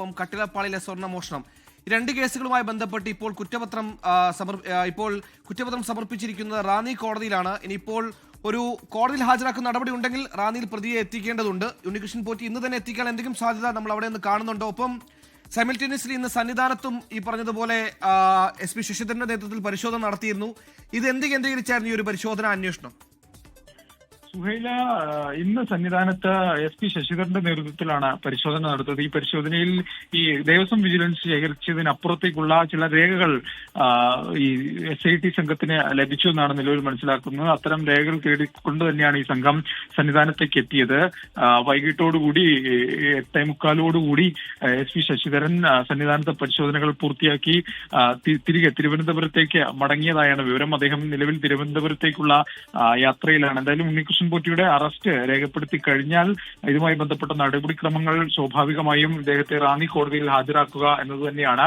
ഒപ്പം കട്ടിലപ്പാളിയിലെ സ്വർണമോഷണം രണ്ട് കേസുകളുമായി ബന്ധപ്പെട്ട് ഇപ്പോൾ കുറ്റപത്രം ഇപ്പോൾ കുറ്റപത്രം സമർപ്പിച്ചിരിക്കുന്നത് റാന്നി കോടതിയിലാണ്. ഇനിയിപ്പോൾ ഒരു കോടതിയിൽ ഹാജരാക്കുന്ന നടപടി ഉണ്ടെങ്കിൽ റാന്നിയിൽ പ്രതിയെ എത്തിക്കേണ്ടതുണ്ട്. ഉണ്ണികൃഷ്ണൻ പോറ്റി ഇന്ന് തന്നെ എത്തിക്കാൻ എന്തെങ്കിലും സാധ്യത നമ്മൾ അവിടെ നിന്ന് കാണുന്നുണ്ടോ. ഒപ്പം സൈമിൾട്ടേനിയസ്ലി ഇന്ന് സന്നിധാനത്തും ഈ പറഞ്ഞതുപോലെ എസ് പി ശശിധരന്റെ നേതൃത്വത്തിൽ പരിശോധന നടത്തിയിരുന്നു. ഇത് എന്ത് കേന്ദ്രീകരിച്ചായിരുന്നു ഈ ഒരു പരിശോധന അന്വേഷണം? സുഹൈല ഇന്ന് സന്നിധാനത്ത് എസ് പി ശശിധരന്റെ നേതൃത്വത്തിലാണ് പരിശോധന നടത്തിയത് ഈ പരിശോധനയിൽ ഈ ദേവസ്വം വിജിലൻസ് ശേഖരിച്ചതിനപ്പുറത്തേക്കുള്ള ചില രേഖകൾ ഈ എസ് ഐ ടി സംഘത്തിന് ലഭിച്ചു എന്നാണ് നിലവിൽ മനസ്സിലാക്കുന്നത്. അത്തരം രേഖകൾ തേടിക്കൊണ്ട് തന്നെയാണ് ഈ സംഘം സന്നിധാനത്തേക്ക് എത്തിയത്. വൈകിട്ടോടുകൂടി എട്ടേ മുക്കാലോടുകൂടി എസ് പി ശശിധരൻ സന്നിധാനത്തെ പരിശോധനകൾ പൂർത്തിയാക്കി തിരികെ തിരുവനന്തപുരത്തേക്ക് മടങ്ങിയതായാണ് വിവരം. അദ്ദേഹം നിലവിൽ തിരുവനന്തപുരത്തേക്കുള്ള യാത്രയിലാണ്. എന്തായാലും ഉണ്ണികൃഷ്ണൻ പോറ്റിയുടെ അറസ്റ്റ് രേഖപ്പെടുത്തി കഴിഞ്ഞാൽ ഇതുമായി ബന്ധപ്പെട്ട നടപടിക്രമങ്ങൾ സ്വാഭാവികമായും ഇദ്ദേഹത്തെ റാന്നി കോടതിയിൽ ഹാജരാക്കുക എന്നത് തന്നെയാണ്.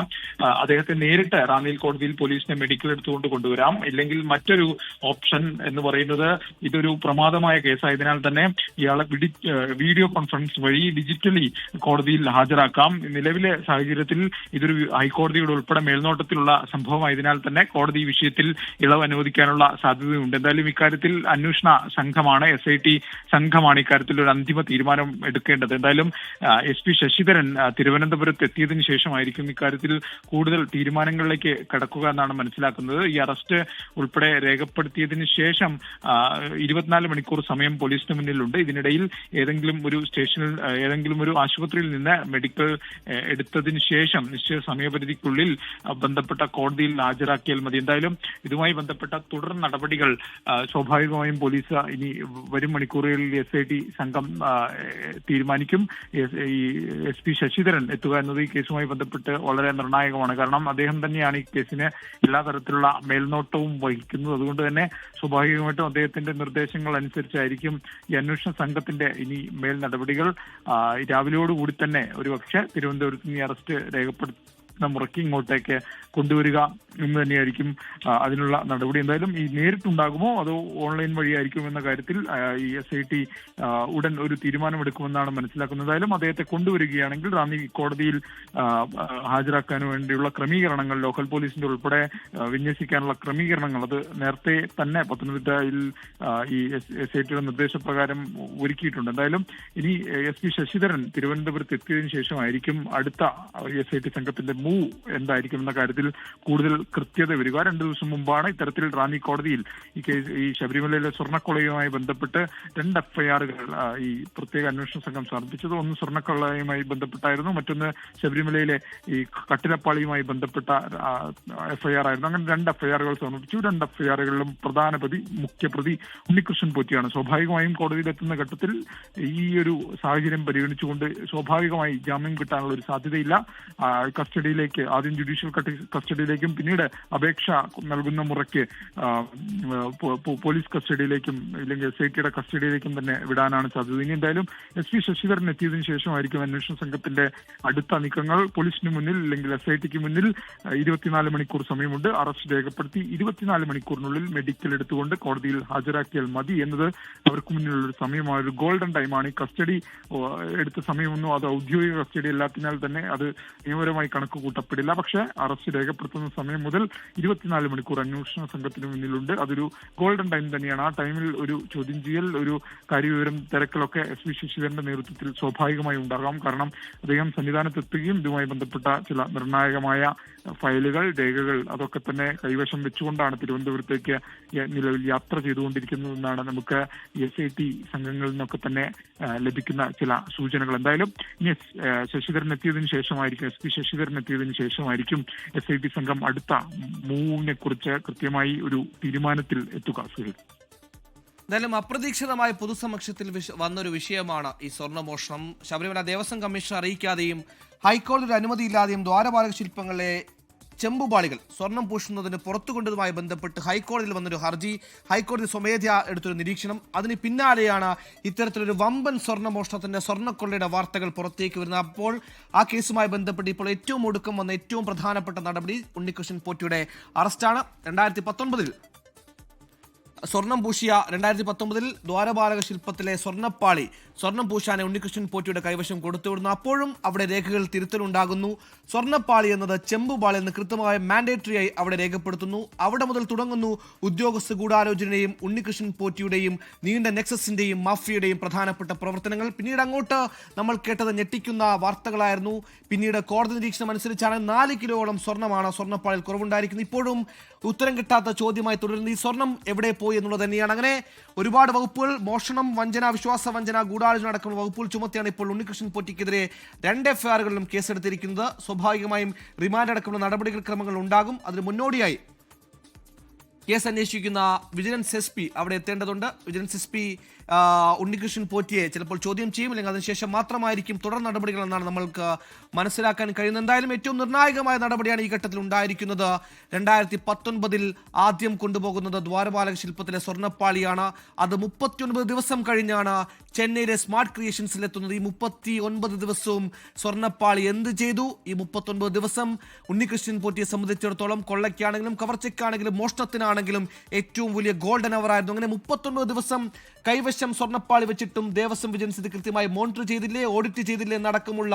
അദ്ദേഹത്തെ നേരിട്ട് റാന്നിയിൽ കോടതിയിൽ പോലീസിനെ മെഡിക്കൽ എടുത്തുകൊണ്ട് കൊണ്ടുവരാം. ഇല്ലെങ്കിൽ മറ്റൊരു ഓപ്ഷൻ എന്ന് പറയുന്നത് ഇതൊരു പ്രമാദമായ കേസായതിനാൽ തന്നെ ഇയാളെ വീഡിയോ കോൺഫറൻസ് വഴി ഡിജിറ്റലി കോടതിയിൽ ഹാജരാക്കാം. നിലവിലെ സാഹചര്യത്തിൽ ഇതൊരു ഹൈക്കോടതിയുടെ ഉൾപ്പെടെ മേൽനോട്ടത്തിലുള്ള സംഭവമായതിനാൽ തന്നെ കോടതി വിഷയത്തിൽ ഇളവ് അനുവദിക്കാനുള്ള സാധ്യതയുണ്ട്. എന്തായാലും ഇക്കാര്യത്തിൽ അന്വേഷണ സംഘമാണ് എസ് ഐ ടി സംഘമാണ് ഇക്കാര്യത്തിൽ ഒരു അന്തിമ തീരുമാനം എടുക്കേണ്ടത്. എന്തായാലും എസ് പി ശശിധരൻ തിരുവനന്തപുരത്ത് എത്തിയതിന് ശേഷമായിരിക്കും ഇക്കാര്യത്തിൽ കൂടുതൽ തീരുമാനങ്ങളിലേക്ക് കടക്കുക എന്നാണ് മനസ്സിലാക്കുന്നത്. ഈ അറസ്റ്റ് ഉൾപ്പെടെ രേഖപ്പെടുത്തിയതിന് ശേഷം ഇരുപത്തിനാല് മണിക്കൂർ സമയം പോലീസിന് മുന്നിലുണ്ട്. ഇതിനിടയിൽ ഏതെങ്കിലും ഒരു സ്റ്റേഷനിൽ ഏതെങ്കിലും ഒരു ആശുപത്രിയിൽ നിന്ന് മെഡിക്കൽ എടുത്തതിന് ശേഷം നിശ്ചിത സമയപരിധിക്കുള്ളിൽ ബന്ധപ്പെട്ട കോടതിയിൽ ഹാജരാക്കിയാൽ മതി. എന്തായാലും ഇതുമായി ബന്ധപ്പെട്ട തുടർ നടപടികൾ സ്വാഭാവികമായും പോലീസ് ഇനി വരും മണിക്കൂറുകളിൽ എസ് ഐ ടി സംഘം തീരുമാനിക്കും. ഈ എസ് പി ശശിധരൻ എത്തുക എന്നത് ഈ കേസുമായി ബന്ധപ്പെട്ട് വളരെ നിർണായകമാണ്. കാരണം അദ്ദേഹം തന്നെയാണ് ഈ കേസിന് എല്ലാ തരത്തിലുള്ള മേൽനോട്ടവും വഹിക്കുന്നത്. അതുകൊണ്ട് തന്നെ സ്വാഭാവികമായിട്ടും അദ്ദേഹത്തിന്റെ നിർദ്ദേശങ്ങൾ അനുസരിച്ചായിരിക്കും ഈ അന്വേഷണ സംഘത്തിന്റെ ഇനി മേൽ നടപടികൾ രാവിലെയോടുകൂടി തന്നെ ഒരുപക്ഷെ തിരുവനന്തപുരത്ത് ഈ അറസ്റ്റ് രേഖപ്പെടുത്തുന്ന മുറയ്ക്ക് ഇങ്ങോട്ടേക്ക് കൊണ്ടുവരിക എന്ന് തന്നെയായിരിക്കും അതിനുള്ള നടപടി. എന്തായാലും ഈ നേരിട്ടുണ്ടാകുമോ അതോ ഓൺലൈൻ വഴിയായിരിക്കും എന്ന കാര്യത്തിൽ ഈ എസ് ഐ ടി ഉടൻ ഒരു തീരുമാനമെടുക്കുമെന്നാണ് മനസ്സിലാക്കുന്നത്. എന്തായാലും അദ്ദേഹത്തെ കൊണ്ടുവരികയാണെങ്കിൽ റാന്നി കോടതിയിൽ ഹാജരാക്കാൻ വേണ്ടിയുള്ള ക്രമീകരണങ്ങൾ ലോക്കൽ പോലീസിന്റെ ഉൾപ്പെടെ വിന്യസിക്കാനുള്ള ക്രമീകരണങ്ങൾ അത് നേരത്തെ തന്നെ പത്തനംതിട്ടയിൽ ഈ എസ് ഐ ടിയുടെ നിർദ്ദേശപ്രകാരം ഒരുക്കിയിട്ടുണ്ട്. എന്തായാലും ഇനി എസ് പി ശശിധരൻ തിരുവനന്തപുരത്ത് എത്തിയതിനു ശേഷമായിരിക്കും അടുത്ത എസ് ഐ ടി സംഘത്തിന്റെ മൂവ് എന്തായിരിക്കും എന്ന കാര്യത്തിൽ കൂടുതൽ കൃത്യത വരിക. രണ്ടു ദിവസം മുമ്പാണ് ഇത്തരത്തിൽ റാന്നി കോടതിയിൽ ഈ കേസ് ഈ ശബരിമലയിലെ സ്വർണക്കൊളയുമായി ബന്ധപ്പെട്ട് രണ്ട് എഫ്ഐആറുകൾ ഈ പ്രത്യേക അന്വേഷണ സംഘം സമർപ്പിച്ചത്. ഒന്ന് സ്വർണക്കൊള്ളയുമായി ബന്ധപ്പെട്ടായിരുന്നു. മറ്റൊന്ന് ശബരിമലയിലെ ഈ കട്ടിലപ്പാളിയുമായി ബന്ധപ്പെട്ട എഫ്ഐആർ ആയിരുന്നു അങ്ങനെ രണ്ട് എഫ്ഐആറുകൾ സമർപ്പിച്ചു. രണ്ട് എഫ്ഐആറുകളിലും പ്രധാന പ്രതി മുഖ്യപ്രതി ഉണ്ണികൃഷ്ണൻ പോറ്റിയാണ്. സ്വാഭാവികമായും കോടതിയിലെത്തുന്ന ഘട്ടത്തിൽ ഈ ഒരു സാഹചര്യം പരിഗണിച്ചുകൊണ്ട് സ്വാഭാവികമായി ജാമ്യം കിട്ടാനുള്ള ഒരു സാധ്യതയില്ല. ആ, കസ്റ്റഡിയിലേക്ക് ആദ്യം ജുഡീഷ്യൽ കസ്റ്റഡിയിലേക്കും പിന്നീട് അപേക്ഷ നൽകുന്ന മുറയ്ക്ക് പോലീസ് കസ്റ്റഡിയിലേക്കും ഇല്ലെങ്കിൽ എസ് ഐ ടിയുടെ കസ്റ്റഡിയിലേക്കും തന്നെ വിടാനാണ് സാധ്യത. ഇനി എന്തായാലും എസ് പി ശശിധരൻ എത്തിയതിനു ശേഷമായിരിക്കും അന്വേഷണ സംഘത്തിന്റെ അടുത്ത നീക്കങ്ങൾ. പോലീസിന് മുന്നിൽ അല്ലെങ്കിൽ എസ് ഐ ടിക്ക് മുന്നിൽ ഇരുപത്തിനാല് മണിക്കൂർ സമയമുണ്ട്. അറസ്റ്റ് രേഖപ്പെടുത്തി ഇരുപത്തിനാല് മണിക്കൂറിനുള്ളിൽ മെഡിക്കൽ എടുത്തുകൊണ്ട് കോടതിയിൽ ഹാജരാക്കിയാൽ മതി എന്നത് അവർക്ക് മുന്നിലുള്ള ഒരു സമയമാണ് ഒരു ഗോൾഡൻ ടൈമാണ്. ഈ കസ്റ്റഡി എടുത്ത സമയമൊന്നും അത് ഔദ്യോഗിക കസ്റ്റഡി അല്ലാത്തതിനാൽ തന്നെ അത് നിയമപരമായി കണക്ക് കൂട്ടപ്പെടില്ല. പക്ഷേ അറസ്റ്റ് രേഖപ്പെടുത്തുന്ന സമയം മുതൽ ഇരുപത്തിനാല് മണിക്കൂർ അന്വേഷണ സംഘത്തിന് മുന്നിലുണ്ട്. അതൊരു ഗോൾഡൻ ടൈം തന്നെയാണ്. ആ ടൈമിൽ ഒരു ചോദ്യം ചെയ്യൽ ഒരു കാര്യവിവരം തിരക്കലൊക്കെ എസ് വി ശശിധരന്റെ നേതൃത്വത്തിൽ സ്വാഭാവികമായി ഉണ്ടാകാം. കാരണം അദ്ദേഹം സന്നിധാനത്തെത്തുകയും ഇതുമായി ബന്ധപ്പെട്ട ചില നിർണായകമായ ഫയലുകൾ രേഖകൾ അതൊക്കെ തന്നെ കൈവശം വെച്ചുകൊണ്ടാണ് തിരുവനന്തപുരത്തേക്ക് നിലവിൽ യാത്ര ചെയ്തുകൊണ്ടിരിക്കുന്നതെന്നാണ് നമുക്ക് എസ് ഐ ടി സംഘങ്ങളിൽ നിന്നൊക്കെ തന്നെ ലഭിക്കുന്ന ചില സൂചനകൾ. എന്തായാലും ഇനി ശശിധരൻ എത്തിയതിനു ശേഷമായിരിക്കും എസ് പി ശശിധരൻ എത്തിയതിനു ശേഷമായിരിക്കും എസ് ഐ ടി സംഘം അടുത്ത മൂവിനെ കുറിച്ച് കൃത്യമായി ഒരു തീരുമാനത്തിൽ എത്തുക സുഹൃത്ത് എന്തായാലും അപ്രതീക്ഷിതമായ പൊതുസമക്ഷത്തിൽ വന്നൊരു വിഷയമാണ് ഈ സ്വർണമോഷണം ശബരിമല ദേവസ്വം കമ്മീഷൻ അറിയിക്കാതെയും ഹൈക്കോടതിയുടെ അനുമതിയില്ലാതെയും ദ്വാരപാലക ശില്പങ്ങളെ ചെമ്പുപാളികൾ സ്വർണം പൂശുന്നതിന് പുറത്തു കൊണ്ടതുമായി ബന്ധപ്പെട്ട് ഹൈക്കോടതിയിൽ വന്നൊരു ഹർജി. ഹൈക്കോടതി സ്വമേധയാ എടുത്തൊരു നിരീക്ഷണം. അതിന് പിന്നാലെയാണ് ഇത്തരത്തിലൊരു വമ്പൻ സ്വർണമോഷണത്തിന്റെ സ്വർണക്കൊള്ളയുടെ വാർത്തകൾ പുറത്തേക്ക് വരുന്നത്. അപ്പോൾ ആ കേസുമായി ബന്ധപ്പെട്ട് ഇപ്പോൾ ഏറ്റവും ഒടുക്കം വന്ന ഏറ്റവും പ്രധാനപ്പെട്ട നടപടി ഉണ്ണികൃഷ്ണൻ പോറ്റിയുടെ അറസ്റ്റാണ്. രണ്ടായിരത്തി പത്തൊൻപതിൽ സ്വർണം പൂശിയ രണ്ടായിരത്തി പത്തൊമ്പതിൽ ദ്വാരപാലക ശില്പത്തിലെ സ്വർണപ്പാളി സ്വർണം പൂശാനെ ഉണ്ണികൃഷ്ണൻ പോറ്റിയുടെ കൈവശം കൊടുത്തുവിടുന്നു. അപ്പോഴും അവിടെ രേഖകൾ തിരുത്തലുണ്ടാകുന്നു. സ്വർണപ്പാളി എന്നത് ചെമ്പുപാളി എന്ന് കൃത്യമായ മാൻഡേറ്ററി ആയി അവിടെ രേഖപ്പെടുത്തുന്നു. അവിടെ മുതൽ തുടങ്ങുന്നു ഉദ്യോഗസ്ഥ ഗൂഢാലോചനയും ഉണ്ണികൃഷ്ണൻ പോറ്റിയുടെയും നീണ്ട നെക്സസിന്റെയും മാഫിയയുടെയും പ്രധാനപ്പെട്ട പ്രവർത്തനങ്ങൾ. പിന്നീട് അങ്ങോട്ട് നമ്മൾ കേട്ടത് ഞെട്ടിക്കുന്ന വാർത്തകളായിരുന്നു. പിന്നീട് കോടതി നിരീക്ഷണം അനുസരിച്ചാണ് നാല് കിലോയോളം സ്വർണമാണ് സ്വർണപ്പാളിൽ കുറവുണ്ടായിരിക്കുന്നത്. ഇപ്പോഴും ഉത്തരം കിട്ടാത്ത ചോദ്യമായി തുടരുന്നു. ഈ സ്വർണം എവിടെ പോയി എന്നുള്ളത് തന്നെയാണ്. അങ്ങനെ ഒരുപാട് വകുപ്പുകൾ മോഷണം വഞ്ചന വിശ്വാസ വഞ്ചന ഗൂഢാലോചന അടക്കമുള്ള വകുപ്പുകൾ ചുമത്തിയാണ് ഇപ്പോൾ ഉണ്ണികൃഷ്ണൻ പൊറ്റിക്കെതിരെ രണ്ട് എഫ്ഐആറുകളിലും കേസെടുത്തിരിക്കുന്നത്. സ്വാഭാവികമായും റിമാൻഡ് അടക്കമുള്ള നടപടികൾ ക്രമങ്ങൾ ഉണ്ടാകും. അതിന് മുന്നോടിയായി കേസ് അന്വേഷിക്കുന്ന വിജിലൻസ് എസ് അവിടെ എത്തേണ്ടതുണ്ട്. വിജിലൻസ് എസ് ഉണ്ണികൃഷ്ണൻ പോറ്റിയെ ചിലപ്പോൾ ചോദ്യം ചെയ്യും അല്ലെങ്കിൽ അതിനുശേഷം മാത്രമായിരിക്കും തുടർ നടപടികൾ എന്നാണ് നമ്മൾക്ക് മനസ്സിലാക്കാൻ കഴിയുന്നത്. എന്തായാലും ഏറ്റവും നിർണായകമായ നടപടിയാണ് ഈ ഘട്ടത്തിൽ ഉണ്ടായിരിക്കുന്നത്. രണ്ടായിരത്തി പത്തൊൻപതിൽ ആദ്യം കൊണ്ടുപോകുന്നത് ദ്വാരപാലക ശില്പത്തിലെ സ്വർണപ്പാളിയാണ്. അത് മുപ്പത്തിയൊൻപത് ദിവസം കഴിഞ്ഞാണ് ചെന്നൈയിലെ സ്മാർട്ട് ക്രിയേഷൻസിൽ എത്തുന്നത് ഈ മുപ്പത്തി ഒൻപത് ദിവസവും സ്വർണപ്പാളി എന്ത് ചെയ്തു? ഈ മുപ്പത്തൊൻപത് ദിവസം ഉണ്ണികൃഷ്ണൻ പോറ്റിയെ സംബന്ധിച്ചിടത്തോളം കൊള്ളയ്ക്കാണെങ്കിലും കവർച്ചയ്ക്കാണെങ്കിലും മോഷണത്തിനാണെങ്കിലും ഏറ്റവും വലിയ ഗോൾഡൻ അവർ ആയിരുന്നു. അങ്ങനെ മുപ്പത്തൊൻപത് ദിവസം കൈവശം സ്വർണപ്പാളി വെച്ചിട്ടും ദേവസ്വം വിജിലൻസ് ഇത് കൃത്യമായി മോണിറ്റർ ചെയ്തില്ലേ ഓഡിറ്റ് ചെയ്തില്ലേ എന്നടക്കമുള്ള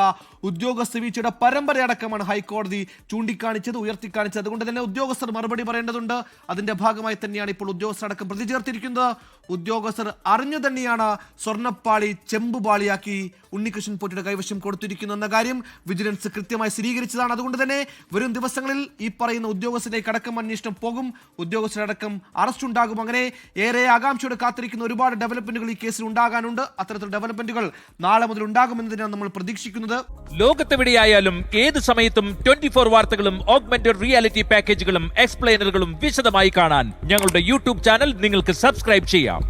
ഉദ്യോഗസ്ഥ വീഴ്ചയുടെ പരമ്പരയടക്കമാണ് ഹൈക്കോടതി ചൂണ്ടിക്കാണിച്ചത് ഉയർത്തിക്കാണിച്ചത്. അതുകൊണ്ട് തന്നെ ഉദ്യോഗസ്ഥർ മറുപടി പറയേണ്ടതുണ്ട്. അതിന്റെ ഭാഗമായി തന്നെയാണ് ഇപ്പോൾ ഉദ്യോഗസ്ഥർ അടക്കം പ്രതി ചേർത്തിരിക്കുന്നത് ഉദ്യോഗസ്ഥർ അറിഞ്ഞു തന്നെയാണ് സ്വർണപ്പാളി ചെമ്പുപാളിയാക്കി ഉണ്ണികൃഷ്ണൻ പോറ്റിയുടെ കൈവശം കൊടുത്തിരിക്കുന്നു എന്ന കാര്യം. വിജിലൻസ് കൃത്യമായി സ്ഥിരീകരിച്ചതാണ്. അതുകൊണ്ട് തന്നെ വരും ദിവസങ്ങളിൽ ഈ പറയുന്ന ഉദ്യോഗസ്ഥരിലേക്ക് അടക്കം അന്വേഷണം പോകും. ഉദ്യോഗസ്ഥരടക്കം അറസ്റ്റ് ഉണ്ടാകും അങ്ങനെ ഏറെ ആകാംക്ഷയോടെ കാത്തിരിക്കുന്ന ഒരുപാട് ഡെവലപ്മെന്റുകൾ ഈ കേസിൽ ഉണ്ടാകാനുണ്ട്. അത്തരത്തിൽ ഡെവലപ്മെന്റുകൾ നാളെ മുതൽ ഉണ്ടാകുമെന്നതിനാണ് നമ്മൾ പ്രതീക്ഷിക്കുന്നത്. ലോകത്തെവിടെയായാലും ഏത് സമയത്തും ട്വന്റി ഫോർ വാർത്തകളും ഓഗ്മെന്റഡ് റിയാലിറ്റി പാക്കേജുകളും എക്സ്പ്ലെയിനറുകളും വിശദമായി കാണാൻ ഞങ്ങളുടെ യൂട്യൂബ് ചാനൽ നിങ്ങൾക്ക് സബ്സ്ക്രൈബ് ചെയ്യാം.